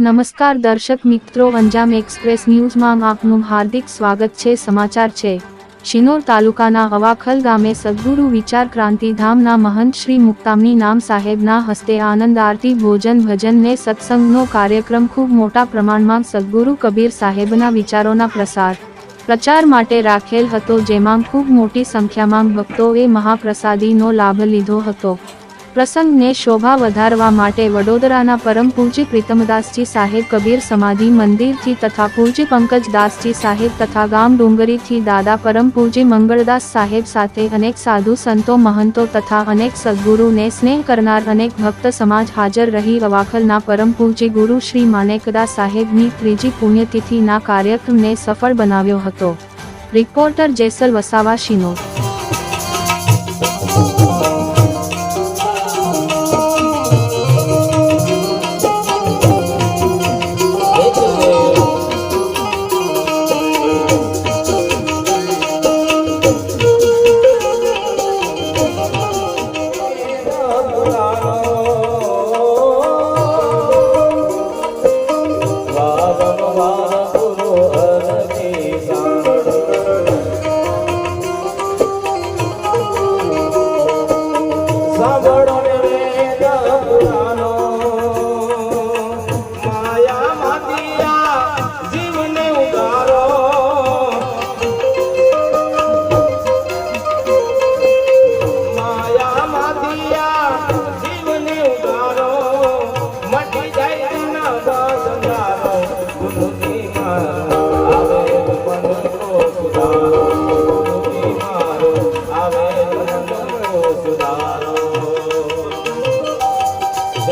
નમસ્કાર દર્શક મિત્રો, અંજામ એક્સપ્રેસ ન્યૂઝમાં આપનું હાર્દિક સ્વાગત છે. સમાચાર છે. શિનોર તાલુકાના અવાખલ ગામે સદગુરુ વિચાર ક્રાંતિ ધામના મહંત શ્રી મુક્તામની નામ સાહેબના હસ્તે આનંદ આરતી ભોજન ભજન ને સત્સંગનો કાર્યક્રમ ખૂબ મોટા પ્રમાણમાં સદગુરુ કબીર સાહેબના વિચારોના પ્રસાર, પ્રચાર માટે રાખેલ હતો, જેમાં ખૂબ મોટી સંખ્યામાં ભક્તોએ મહાપ્રસાદીનો લાભ લીધો હતો. પ્રસંગને શોભા વધારવા માટે વડોદરાના પરમ પૂજ્ય પ્રીતમદાસજી સાહેબ, કબીર સમાધિ મંદિરથી તથા પૂજ્ય પંકજદાસજી સાહેબ તથા ગામ ડુંગરીથી દાદા પરમ પૂજ્ય મંગળદાસ સાહેબ સાથે અનેક સાધુ સંતો, મહંતો તથા અનેક સદગુરુને સ્નેહ કરનાર અનેક ભક્ત સમાજ હાજર રહી અવાખલના પરમ પૂજ્ય ગુરુ શ્રી માનેકદાસ સાહેબની ત્રીજી પુણ્યતિથિના કાર્યક્રમને સફળ બનાવ્યો હતો. Reporter Jesal Vasava Shinor 봐.